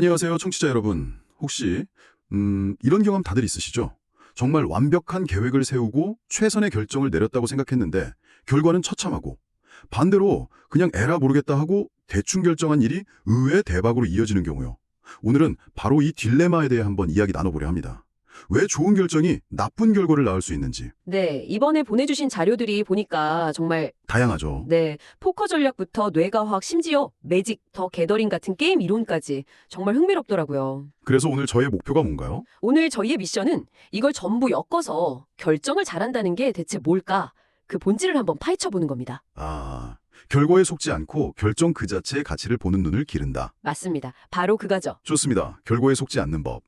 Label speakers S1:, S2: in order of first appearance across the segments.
S1: 안녕하세요, 청취자 여러분. 혹시 음, 이런 경험 다들 있으시죠? 정말 완벽한 계획을 세우고 최선의 결정을 내렸다고 생각했는데 결과는 처참하고 반대로 그냥 에라 모르겠다 하고 대충 결정한 일이 의외의 대박으로 이어지는 경우요. 오늘은 바로 이 딜레마에 대해 한번 이야기 나눠보려 합니다. 왜 좋은 결정이 나쁜 결과를 낳을 수 있는지
S2: 네, 이번에 보내주신 자료들이 보니까 정말
S1: 다양하죠.
S2: 네 포커 전략부터 뇌과학 심지어 매직, 더 게더링 같은 게임 이론까지 정말 흥미롭더라고요.
S1: 그래서 오늘 저의 목표가 뭔가요?
S2: 오늘 저희의 미션은 이걸 전부 엮어서 결정을 잘한다는 게 대체 뭘까? 그 본질을 한번 파헤쳐 보는 겁니다.
S1: 아, 결과에 속지 않고 결정 그 자체의 가치를 보는 눈을 기른다.
S2: 맞습니다. 바로 그거죠.
S1: 좋습니다. 결과에 속지 않는 법.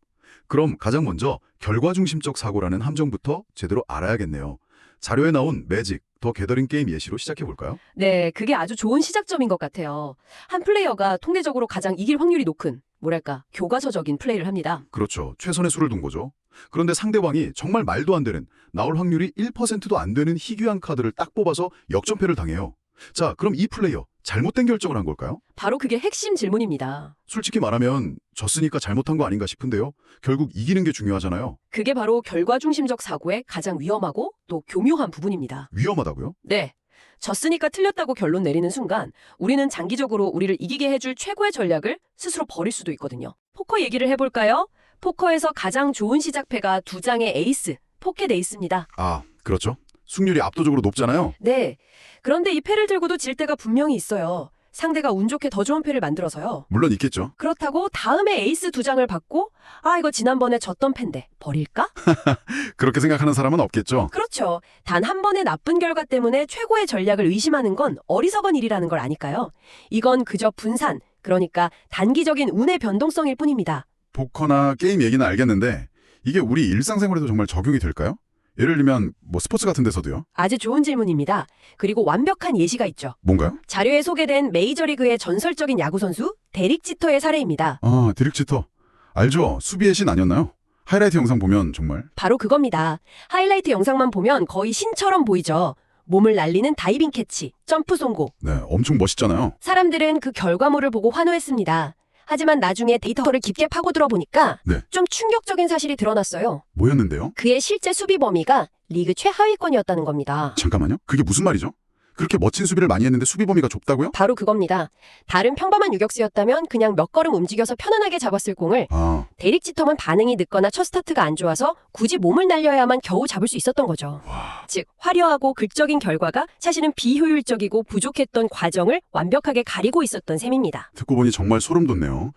S1: 그럼 가장 먼저 결과 중심적 사고라는 함정부터 제대로 알아야겠네요. 자료에 나온 매직, 더 게더링 게임 예시로 시작해 볼까요?
S2: 네, 그게 아주 좋은 시작점인 것 같아요. 한 플레이어가 통계적으로 가장 이길 확률이 높은, 뭐랄까, 교과서적인 플레이를 합니다.
S1: 그렇죠. 최선의 수를 둔 거죠. 그런데 상대방이 정말 말도 안 되는 나올 확률이 1%도 안 되는 희귀한 카드를 딱 뽑아서 역전패를 당해요. 자, 그럼 이 플레이어 잘못된 결정을 한 걸까요?
S2: 바로 그게 핵심 질문입니다.
S1: 솔직히 말하면 졌으니까 잘못한 거 아닌가 싶은데요. 결국 이기는 게 중요하잖아요.
S2: 그게 바로 결과 중심적 사고의 가장 위험하고 또 교묘한 부분입니다.
S1: 위험하다고요?
S2: 네. 졌으니까 틀렸다고 결론 내리는 순간 우리는 장기적으로 우리를 이기게 해줄 최고의 전략을 스스로 버릴 수도 있거든요. 포커 얘기를 해볼까요? 포커에서 가장 좋은 시작패가 두 장의 에이스, 포켓 에이스입니다.
S1: 아, 그렇죠. 승률이 압도적으로 높잖아요.
S2: 네. 그런데 이 패를 들고도 질 때가 분명히 있어요. 상대가 운 좋게 더 좋은 패를 만들어서요.
S1: 물론 있겠죠.
S2: 그렇다고 다음에 에이스 두 장을 받고 아 이거 지난번에 졌던 팬데 버릴까?
S1: 그렇게 생각하는 사람은 없겠죠.
S2: 그렇죠. 단 한 번의 나쁜 결과 때문에 최고의 전략을 의심하는 건 어리석은 일이라는 걸 아니까요. 이건 그저 분산, 그러니까 단기적인 운의 변동성일 뿐입니다.
S1: 포커나 게임 얘기는 알겠는데 이게 우리 일상생활에도 정말 적용이 될까요? 예를 들면 뭐 스포츠 같은 데서도요.
S2: 아주 좋은 질문입니다. 그리고 완벽한 예시가 있죠.
S1: 뭔가요?
S2: 자료에 소개된 메이저리그의 전설적인 야구 선수 데릭 지터의 사례입니다.
S1: 아, 디릭 치터. 알죠? 수비의 신 아니었나요? 하이라이트 영상 보면 정말
S2: 바로 그겁니다. 하이라이트 영상만 보면 거의 신처럼 보이죠. 몸을 날리는 다이빙 캐치, 점프 송고.
S1: 네, 엄청 멋있잖아요.
S2: 사람들은 그 결과물을 보고 환호했습니다. 하지만 나중에 데이터를 깊게 파고들어 보니까
S1: 네.
S2: 좀 충격적인 사실이 드러났어요.
S1: 뭐였는데요?
S2: 그의 실제 수비 범위가 리그 최하위권이었다는 겁니다.
S1: 잠깐만요. 그게 무슨 말이죠? 그렇게 멋진 수비를 많이 했는데 수비 범위가 좁다고요?
S2: 바로 그겁니다. 다른 평범한 유격수였다면 그냥 몇 걸음 움직여서 편안하게 잡았을 공을
S1: 아,
S2: 데릭 지텀은 반응이 늦거나 첫 스타트가 안 좋아서 굳이 몸을 날려야만 겨우 잡을 수 있었던 거죠.
S1: 와.
S2: 즉 화려하고 극적인 결과가 사실은 비효율적이고 부족했던 과정을 완벽하게 가리고 있었던 셈입니다.
S1: 듣고 보니 정말 소름 돋네요.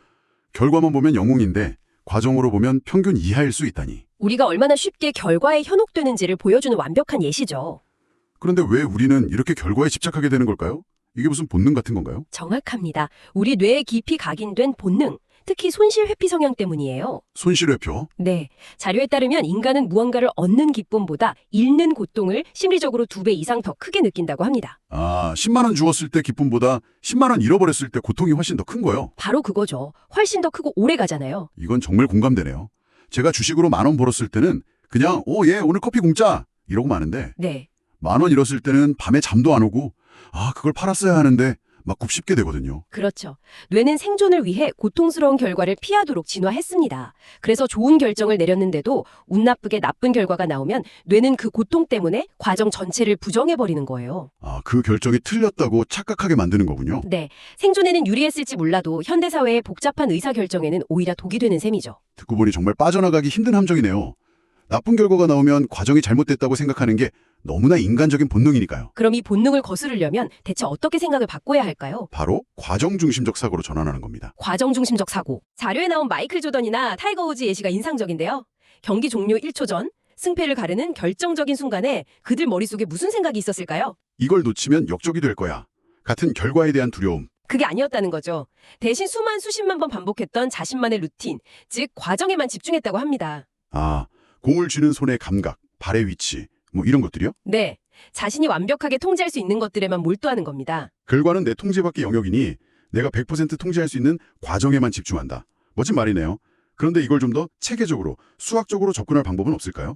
S1: 결과만 보면 영웅인데 과정으로 보면 평균 이하일 수 있다니.
S2: 우리가 얼마나 쉽게 결과에 현혹되는지를 보여주는 완벽한 예시죠.
S1: 그런데 왜 우리는 이렇게 결과에 집착하게 되는 걸까요? 이게 무슨 본능 같은 건가요?
S2: 정확합니다. 우리 뇌에 깊이 각인된 본능, 특히 손실 회피 성향 때문이에요.
S1: 손실회표.
S2: 네. 자료에 따르면 인간은 무언가를 얻는 기쁨보다 잃는 고통을 심리적으로 두 배 이상 더 크게 느낀다고 합니다.
S1: 아, 10만 원 주었을 때 기쁨보다 10만 원 잃어버렸을 때 고통이 훨씬 더 큰 거요.
S2: 바로 그거죠. 훨씬 더 크고 오래 가잖아요.
S1: 이건 정말 공감되네요. 제가 주식으로 만 원 벌었을 때는 그냥 오, 예, 오늘 커피 공짜 이러고 마는데
S2: 네.
S1: 만 원 잃었을 때는 밤에 잠도 안 오고 아, 그걸 팔았어야 하는데 막 굽씹게 되거든요.
S2: 그렇죠. 뇌는 생존을 위해 고통스러운 결과를 피하도록 진화했습니다. 그래서 좋은 결정을 내렸는데도 운 나쁘게 나쁜 결과가 나오면 뇌는 그 고통 때문에 과정 전체를 부정해버리는 거예요.
S1: 아, 그 결정이 틀렸다고 착각하게 만드는 거군요.
S2: 네. 생존에는 유리했을지 몰라도 현대사회의 복잡한 의사결정에는 오히려 독이 되는 셈이죠.
S1: 듣고 보니 정말 빠져나가기 힘든 함정이네요. 나쁜 결과가 나오면 과정이 잘못됐다고 생각하는 게 너무나 인간적인 본능이니까요.
S2: 그럼 이 본능을 거스르려면 대체 어떻게 생각을 바꿔야 할까요?
S1: 바로 과정 중심적 사고로 전환하는 겁니다.
S2: 과정 중심적 사고. 자료에 나온 마이클 조던이나 타이거 우즈 예시가 인상적인데요. 경기 종료 1초 전 승패를 가르는 결정적인 순간에 그들 머릿속에 무슨 생각이 있었을까요?
S1: 이걸 놓치면 역적이 될 거야. 같은 결과에 대한 두려움.
S2: 그게 아니었다는 거죠. 대신 수만 수십만 번 반복했던 자신만의 루틴, 즉 과정에만 집중했다고 합니다.
S1: 아, 공을 쥐는 손의 감각, 발의 위치, 뭐 이런 것들이요?
S2: 네. 자신이 완벽하게 통제할 수 있는 것들에만 몰두하는 겁니다.
S1: 결과는 내 통제 밖의 영역이니 내가 100% 통제할 수 있는 과정에만 집중한다. 멋진 말이네요. 그런데 이걸 좀 더 체계적으로, 수학적으로 접근할 방법은 없을까요?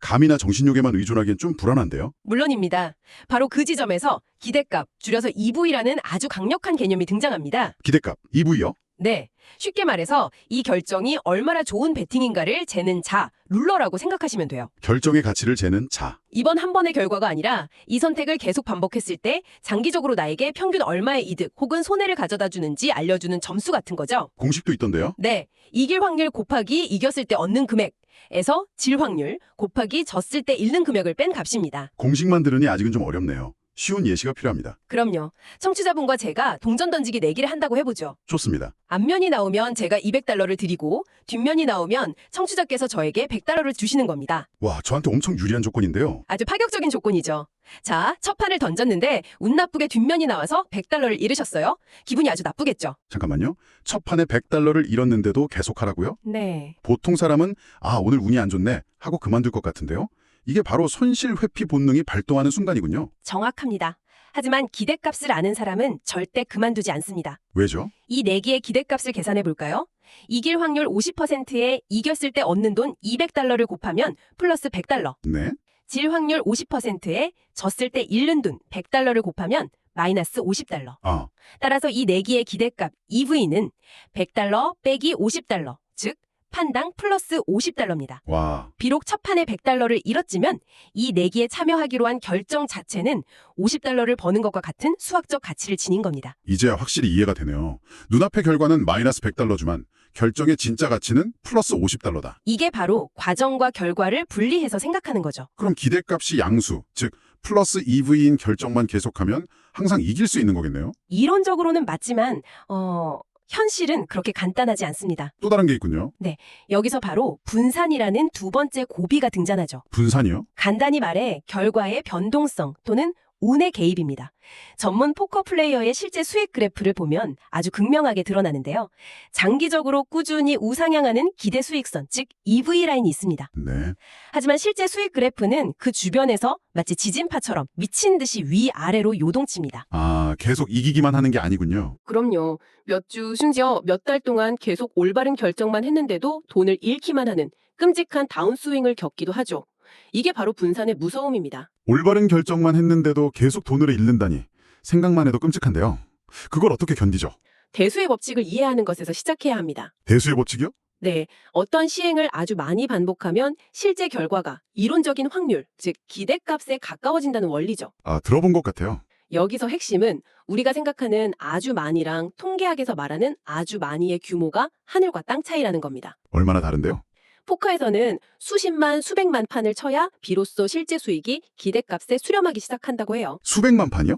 S1: 감이나 정신력에만 의존하기엔 좀 불안한데요.
S2: 물론입니다. 바로 그 지점에서 기대값, 줄여서 EV라는 아주 강력한 개념이 등장합니다.
S1: 기대값, EV요?
S2: 네. 쉽게 말해서 이 결정이 얼마나 좋은 배팅인가를 재는 자, 룰러라고 생각하시면 돼요.
S1: 결정의 가치를 재는 자.
S2: 이번 한 번의 결과가 아니라 이 선택을 계속 반복했을 때 장기적으로 나에게 평균 얼마의 이득 혹은 손해를 가져다 주는지 알려주는 점수 같은 거죠.
S1: 공식도 있던데요.
S2: 네, 이길 확률 곱하기 이겼을 때 얻는 금액에서 질 확률 곱하기 졌을 때 잃는 금액을 뺀 값입니다.
S1: 공식만 들으니 아직은 좀 어렵네요. 쉬운 예시가 필요합니다.
S2: 그럼요. 청취자분과 제가 동전 던지기 내기를 한다고 해보죠.
S1: 좋습니다.
S2: 앞면이 나오면 제가 200달러를 드리고 뒷면이 나오면 청취자께서 저에게 100달러를 주시는 겁니다.
S1: 와, 저한테 엄청 유리한 조건인데요.
S2: 아주 파격적인 조건이죠. 자, 첫 판을 던졌는데 운 나쁘게 뒷면이 나와서 100달러를 잃으셨어요. 기분이 아주 나쁘겠죠.
S1: 잠깐만요. 첫 판에 100달러를 잃었는데도 계속하라고요?
S2: 네.
S1: 보통 사람은 아, 오늘 운이 안 좋네 하고 그만둘 것 같은데요. 이게 바로 손실 회피 본능이 발동하는 순간이군요.
S2: 정확합니다. 하지만 기대값을 아는 사람은 절대 그만두지 않습니다.
S1: 왜죠?
S2: 이 내기의 기대값을 계산해 볼까요? 이길 확률 50%에 이겼을 때 얻는 돈 200달러를 곱하면 플러스 100달러.
S1: 네.
S2: 질 확률 50%에 졌을 때 잃는 돈 100달러를 곱하면 마이너스 50달러.
S1: 아,
S2: 따라서 이 내기의 기대값 EV는 100달러 빼기 50달러, 즉 판당 플러스 50달러입니다.
S1: 와,
S2: 비록 첫 판에 100달러를 잃었지만 이 내기에 참여하기로 한 결정 자체는 50달러를 버는 것과 같은 수학적 가치를 지닌 겁니다.
S1: 이제야 확실히 이해가 되네요. 눈앞의 결과는 마이너스 100달러지만 결정의 진짜 가치는 플러스 50달러다.
S2: 이게 바로 과정과 결과를 분리해서 생각하는 거죠.
S1: 그럼 기대값이 양수, 즉 플러스 EV인 결정만 계속하면 항상 이길 수 있는 거겠네요.
S2: 이론적으로는 맞지만 어 현실은 그렇게 간단하지 않습니다.
S1: 또 다른 게 있군요.
S2: 여기서 바로 분산이라는 두 번째 고비가 등장하죠.
S1: 분산이요?
S2: 간단히 말해 결과의 변동성 또는 운의 개입입니다. 전문 포커 플레이어의 실제 수익 그래프를 보면 아주 극명하게 드러나는데요. 장기적으로 꾸준히 우상향하는 기대 수익선, 즉 EV 라인이 있습니다.
S1: 네.
S2: 하지만 실제 수익 그래프는 그 주변에서 마치 지진파처럼 미친 듯이 위아래로 요동칩니다.
S1: 아, 계속 이기기만 하는 게 아니군요.
S2: 그럼요. 몇 주, 심지어 몇 달 동안 계속 올바른 결정만 했는데도 돈을 잃기만 하는 끔찍한 다운스윙을 겪기도 하죠. 이게 바로 분산의 무서움입니다.
S1: 올바른 결정만 했는데도 계속 돈을 잃는다니 생각만 해도 끔찍한데요. 그걸 어떻게 견디죠?
S2: 대수의 법칙을 이해하는 것에서 시작해야 합니다.
S1: 대수의 법칙이요?
S2: 네, 어떤 시행을 아주 많이 반복하면 실제 결과가 이론적인 확률, 즉 기대값에 가까워진다는 원리죠.
S1: 아, 들어본 것 같아요.
S2: 여기서 핵심은 우리가 생각하는 아주 많이랑 통계학에서 말하는 아주 많이의 규모가 하늘과 땅 차이라는 겁니다.
S1: 얼마나 다른데요?
S2: 포커에서는 수십만, 수백만 판을 쳐야 비로소 실제 수익이 기대값에 수렴하기 시작한다고 해요.
S1: 수백만 판이요?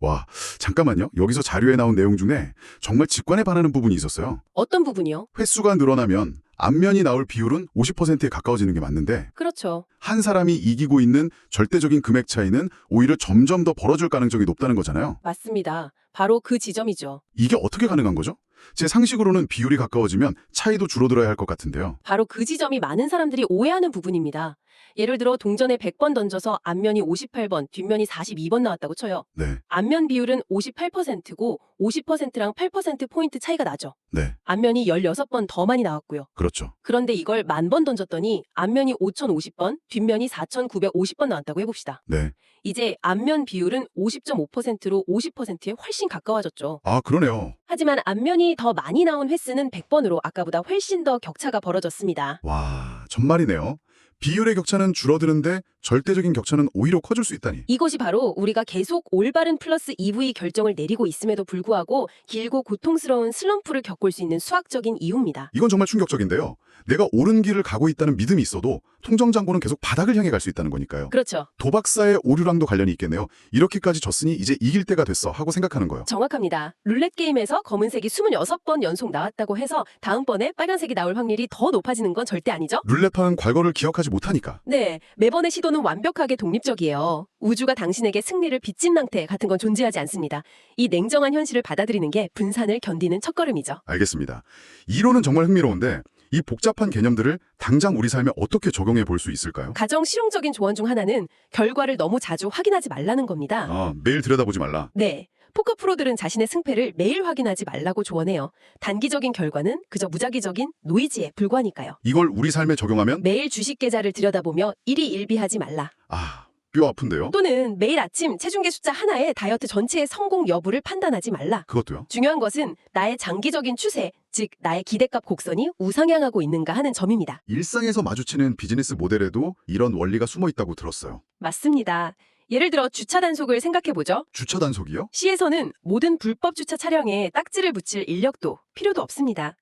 S1: 와, 잠깐만요. 여기서 자료에 나온 내용 중에 정말 직관에 반하는 부분이 있었어요.
S2: 어떤 부분이요?
S1: 횟수가 늘어나면 앞면이 나올 비율은 50%에 가까워지는 게 맞는데
S2: 그렇죠.
S1: 한 사람이 이기고 있는 절대적인 금액 차이는 오히려 점점 더 벌어질 가능성이 높다는 거잖아요.
S2: 맞습니다. 바로 그 지점이죠.
S1: 이게 어떻게 가능한 거죠? 제 상식으로는 비율이 가까워지면 차이도 줄어들어야 할 것 같은데요.
S2: 바로 그 지점이 많은 사람들이 오해하는 부분입니다. 예를 들어 동전에 100번 던져서 앞면이 58번, 뒷면이 42번 나왔다고 쳐요.
S1: 네,
S2: 앞면 비율은 58%고 50%랑 8%포인트 차이가 나죠.
S1: 네,
S2: 앞면이 16번 더 많이 나왔고요.
S1: 그렇죠.
S2: 그런데 이걸 만 번 던졌더니 앞면이 5050번, 뒷면이 4950번 나왔다고 해봅시다.
S1: 네.
S2: 이제 앞면 비율은 50.5%로 50%에 훨씬 가까워졌죠.
S1: 아, 그러네요.
S2: 하지만 앞면이 더 많이 나온 횟수는 100번으로 아까보다 훨씬 더 격차가 벌어졌습니다.
S1: 와, 정말이네요. 비율의 격차는 줄어드는데 절대적인 격차는 오히려 커질 수 있다니.
S2: 이것이 바로 우리가 계속 올바른 플러스 EV 결정을 내리고 있음에도 불구하고 길고 고통스러운 슬럼프를 겪을 수 있는 수학적인 이유입니다.
S1: 이건 정말 충격적인데요. 내가 옳은 길을 가고 있다는 믿음이 있어도 통정장고는 계속 바닥을 향해 갈 수 있다는 거니까요.
S2: 그렇죠.
S1: 도박사의 오류랑도 관련이 있겠네요. 이렇게까지 졌으니 이제 이길 때가 됐어 하고 생각하는 거예요.
S2: 정확합니다. 룰렛 게임에서 검은색이 26번 연속 나왔다고 해서 다음번에 빨간색이 나올 확률이 더 높아지는 건 절대 아니죠?
S1: 룰렛파는 과거를 기억하지 못하니까.
S2: 네, 매번의 시도 는 완벽하게 독립적이에요. 우주가 당신에게 승리를 빚진 낭태 같은 건 존재하지 않습니다. 이 냉정한 현실을 받아들이는 게 분산을 견디는 첫걸음이죠.
S1: 알겠습니다. 이론은 정말 흥미로운데 이 복잡한 개념들을 당장 우리 삶에 어떻게 적용해 볼 수 있을까요?
S2: 가장 실용적인 조언 중 하나는 결과를 너무 자주 확인하지 말라는 겁니다.
S1: 아, 매일 들여다보지 말라.
S2: 네. 포커 프로들은 자신의 승패를 매일 확인하지 말라고 조언해요. 단기적인 결과는 그저 무작위적인 노이즈에 불과하니까요.
S1: 이걸 우리 삶에 적용하면
S2: 매일 주식 계좌를 들여다보며 일희일비하지 말라.
S1: 아, 뼈 아픈데요?
S2: 또는 매일 아침 체중계 숫자 하나에 다이어트 전체의 성공 여부를 판단하지 말라.
S1: 그것도요?
S2: 중요한 것은 나의 장기적인 추세, 즉 나의 기대값 곡선이 우상향하고 있는가 하는 점입니다.
S1: 일상에서 마주치는 비즈니스 모델에도 이런 원리가 숨어 있다고 들었어요.
S2: 맞습니다. 예를 들어 주차 단속을 생각해 보죠.
S1: 주차 단속이요?
S2: 시에서는 모든 불법 주차 차량에 딱지를 붙일 인력도 필요도 없습니다.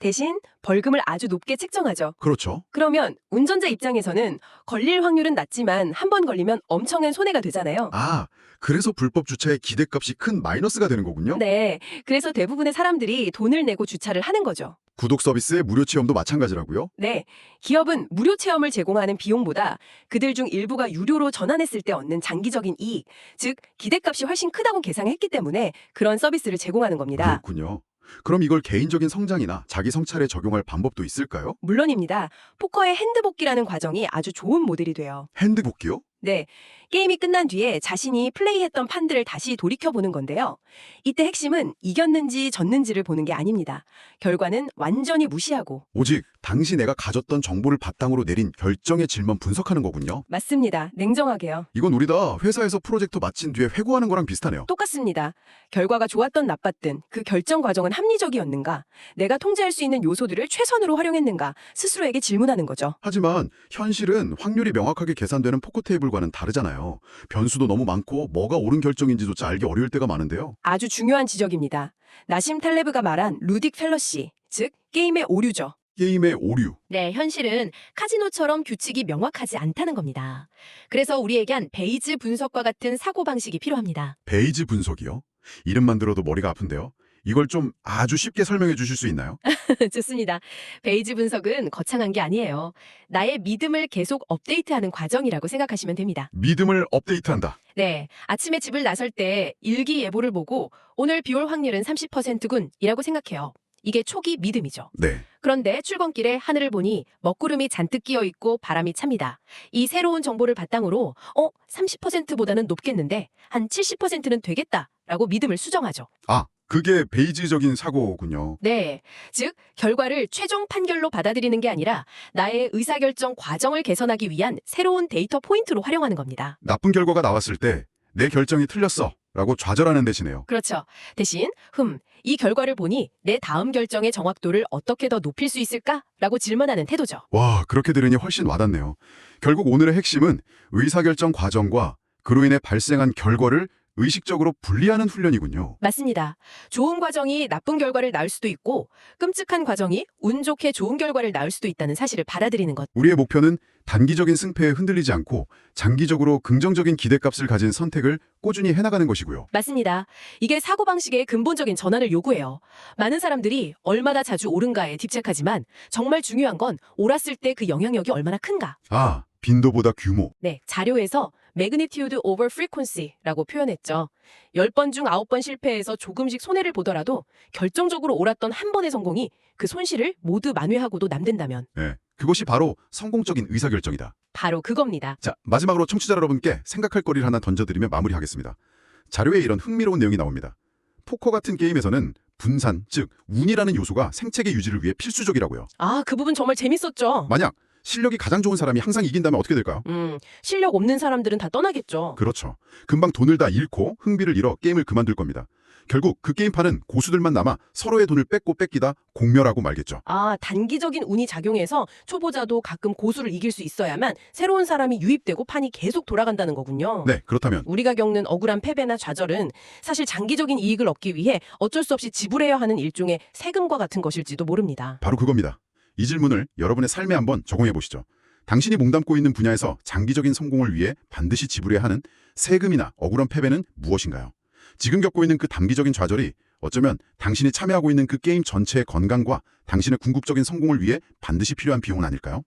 S2: 대신 벌금을 아주 높게 책정하죠.
S1: 그렇죠.
S2: 그러면 운전자 입장에서는 걸릴 확률은 낮지만 한 번 걸리면 엄청난 손해가 되잖아요.
S1: 아, 그래서 불법 주차의 기대값이 큰 마이너스가 되는 거군요.
S2: 네. 그래서 대부분의 사람들이 돈을 내고 주차를 하는 거죠.
S1: 구독 서비스의 무료 체험도 마찬가지라고요?
S2: 네. 기업은 무료 체험을 제공하는 비용보다 그들 중 일부가 유료로 전환했을 때 얻는 장기적인 이익, 즉 기대값이 훨씬 크다고 계산했기 때문에 그런 서비스를 제공하는 겁니다.
S1: 그렇군요. 그럼 이걸 개인적인 성장이나 자기 성찰에 적용할 방법도 있을까요?
S2: 물론입니다. 포커의 핸드복기라는 과정이 아주 좋은 모델이 돼요.
S1: 핸드복기요?
S2: 네. 게임이 끝난 뒤에 자신이 플레이했던 판들을 다시 돌이켜보는 건데요. 이때 핵심은 이겼는지 졌는지를 보는 게 아닙니다. 결과는 완전히 무시하고.
S1: 오직 당시 내가 가졌던 정보를 바탕으로 내린 결정의 질만 분석하는 거군요.
S2: 맞습니다. 냉정하게요.
S1: 이건 우리 다 회사에서 프로젝트 마친 뒤에 회고하는 거랑 비슷하네요.
S2: 똑같습니다. 결과가 좋았던 나빴든 그 결정 과정은 합리적이었는가, 내가 통제할 수 있는 요소들을 최선으로 활용했는가 스스로에게 질문하는 거죠.
S1: 하지만 현실은 확률이 명확하게 계산되는 포커 테이블 과는 다르잖아요. 변수도 너무 많고 뭐가 옳은 결정인지조차 알기 어려울 때가 많은데요.
S2: 아주 중요한 지적입니다. 나심 탈레브가 말한 루딕 펠러시, 즉 게임의 오류죠.
S1: 게임의 오류.
S2: 네, 현실은 카지노처럼 규칙이 명확하지 않다는 겁니다. 그래서 우리에겐 베이즈 분석과 같은 사고방식이 필요합니다.
S1: 베이지 분석이요? 이름만 들어도 머리가 아픈데요. 이걸 좀 아주 쉽게 설명해 주실 수 있나요?
S2: 좋습니다. 베이즈 분석은 거창한 게 아니에요. 나의 믿음을 계속 업데이트하는 과정이라고 생각하시면 됩니다.
S1: 믿음을 업데이트한다.
S2: 네, 아침에 집을 나설 때 일기 예보를 보고 오늘 비 올 확률은 30%군 이라고 생각해요. 이게 초기 믿음이죠.
S1: 네.
S2: 그런데 출근길에 하늘을 보니 먹구름이 잔뜩 끼어 있고 바람이 찹니다. 이 새로운 정보를 바탕으로 어, 30%보다는 높겠는데 한 70%는 되겠다라고 믿음을 수정하죠.
S1: 아, 그게 베이지적인 사고군요.
S2: 네. 즉, 결과를 최종 판결로 받아들이는 게 아니라 나의 의사결정 과정을 개선하기 위한 새로운 데이터 포인트로 활용하는 겁니다.
S1: 나쁜 결과가 나왔을 때 내 결정이 틀렸어 라고 좌절하는 대신에요.
S2: 그렇죠. 대신, 흠, 이 결과를 보니 내 다음 결정의 정확도를 어떻게 더 높일 수 있을까? 라고 질문하는 태도죠.
S1: 와, 그렇게 들으니 훨씬 와닿네요. 결국 오늘의 핵심은 의사결정 과정과 그로 인해 발생한 결과를 의식적으로 분리하는 훈련이군요.
S2: 맞습니다. 좋은 과정이 나쁜 결과를 낳을 수도 있고, 끔찍한 과정이 운 좋게 좋은 결과를 낳을 수도 있다는 사실을 받아들이는 것.
S1: 우리의 목표는 단기적인 승패에 흔들리지 않고 장기적으로 긍정적인 기대값을 가진 선택을 꾸준히 해나가는 것이고요.
S2: 맞습니다. 이게 사고방식의 근본적인 전환을 요구해요. 많은 사람들이 얼마나 자주 옳은가에 집착하지만 정말 중요한 건 옳았을 때 그 영향력이 얼마나 큰가.
S1: 아, 빈도보다 규모.
S2: 네, 자료에서 magnitude over frequency라고 표현했죠. 10번 중 9번 실패해서 조금씩 손해를 보더라도 결정적으로 옳았던 한 번의 성공이 그 손실을 모두 만회하고도 남된다면
S1: 네, 그것이 바로 성공적인 의사결정이다.
S2: 바로 그겁니다.
S1: 자, 마지막으로 청취자 여러분께 생각할 거리를 하나 던져드리며 마무리하겠습니다. 자료에 이런 흥미로운 내용이 나옵니다. 포커 같은 게임에서는 분산, 즉 운이라는 요소가 생체계 유지를 위해 필수적이라고요.
S2: 아, 그 부분 정말 재밌었죠.
S1: 만약 실력이 가장 좋은 사람이 항상 이긴다면 어떻게 될까요?
S2: 음, 실력 없는 사람들은 다 떠나겠죠.
S1: 그렇죠. 금방 돈을 다 잃고 흥비를 잃어 게임을 그만둘 겁니다. 결국 그 게임판은 고수들만 남아 서로의 돈을 뺏고 뺏기다 공멸하고 말겠죠.
S2: 아, 단기적인 운이 작용해서 초보자도 가끔 고수를 이길 수 있어야만 새로운 사람이 유입되고 판이 계속 돌아간다는 거군요.
S1: 네, 그렇다면
S2: 우리가 겪는 억울한 패배나 좌절은 사실 장기적인 이익을 얻기 위해 어쩔 수 없이 지불해야 하는 일종의 세금과 같은 것일지도 모릅니다.
S1: 바로 그겁니다. 이 질문을 여러분의 삶에 한번 적용해 보시죠. 당신이 몸담고 있는 분야에서 장기적인 성공을 위해 반드시 지불해야 하는 세금이나 억울한 패배는 무엇인가요? 지금 겪고 있는 그 단기적인 좌절이 어쩌면 당신이 참여하고 있는 그 게임 전체의 건강과 당신의 궁극적인 성공을 위해 반드시 필요한 비용은 아닐까요?